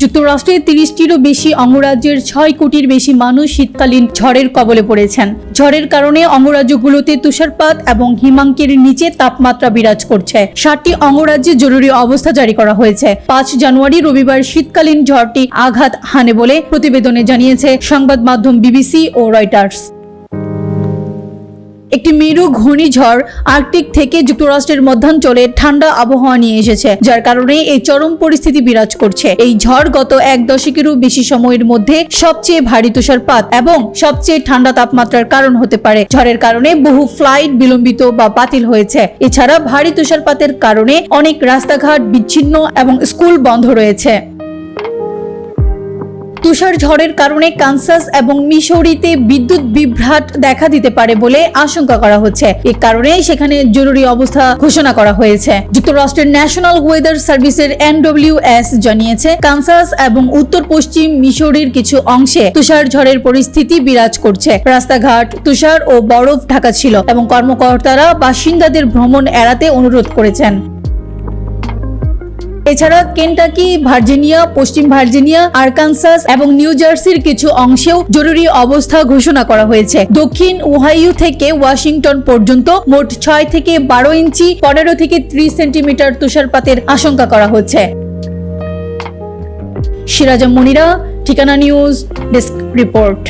যুক্তরাষ্ট্রে তিরিশটিরও বেশি অঙ্গরাজ্যের ছয় কোটির বেশি মানুষ শীতকালীন ঝড়ের কবলে পড়েছেন। ঝড়ের কারণে অঙ্গরাজ্যগুলোতে তুষারপাত এবং হিমাঙ্কের নিচে তাপমাত্রা বিরাজ করছে। ষাটটি অঙ্গরাজ্যে জরুরি অবস্থা জারি করা হয়েছে। পাঁচ জানুয়ারি রবিবার শীতকালীন ঝড়টি আঘাত হানে বলে প্রতিবেদনে জানিয়েছে সংবাদ মাধ্যম বিবিসি ও রয়টার্স। একটি মেরু ঘূর্ণিঝড় আর্কটিক থেকে যুক্তরাষ্ট্রের মধ্যাঞ্চলে ঠান্ডা আবহাওয়া নিয়ে এসেছে, যার কারণে এই চরম পরিস্থিতি বিরাজ করছে। এই ঝড় গত এক দশকেরও বেশি সময়ের মধ্যে সবচেয়ে ভারী তুষারপাত এবং সবচেয়ে ঠান্ডা তাপমাত্রার কারণ হতে পারে। ঝড়ের কারণে বহু ফ্লাইট বিলম্বিত বা বাতিল হয়েছে। এছাড়া ভারী তুষারপাতের কারণে অনেক রাস্তাঘাট বিচ্ছিন্ন এবং স্কুল বন্ধ রয়েছে। তুষার ঝড়ের কারণে কানসাস এবং মিসৌরিতে বিদ্যুৎ বিভ্রাট দেখা দিতে পারে বলে আশঙ্কা করা হচ্ছে। এ কারণে সেখানে জরুরি অবস্থা ঘোষণা করা হয়েছে। যুক্তরাষ্ট্রের ন্যাশনাল ওয়েদার সার্ভিসের এনডব্লিউএস জানিয়েছে, কানসাস এবং উত্তর পশ্চিম মিসৌরির কিছু অংশে তুষার ঝড়ের পরিস্থিতি বিরাজ করছে। রাস্তাঘাট, তুষার ও বরফ ঢাকা ছিল এবং কর্মকর্তারা বাসিন্দাদের ভ্রমণ এড়াতে অনুরোধ করেছেন। এছাড়া কেন্টাকি, ভার্জিনিয়া, পশ্চিম ভার্জিনিয়া, আরকানসাস এবং নিউ জার্সির কিছু অংশেও জরুরি অবস্থা ঘোষণা করা হয়েছে। দক্ষিণ ওহাইও থেকে ওয়াশিংটন পর্যন্ত মোট ছয় থেকে বারো ইঞ্চি, পনেরো থেকে ত্রিশ সেন্টিমিটার তুষারপাতের আশঙ্কা করা হচ্ছে। সিরাজা মনিরা, ঠিকানা নিউজ, ডেস্ক রিপোর্ট।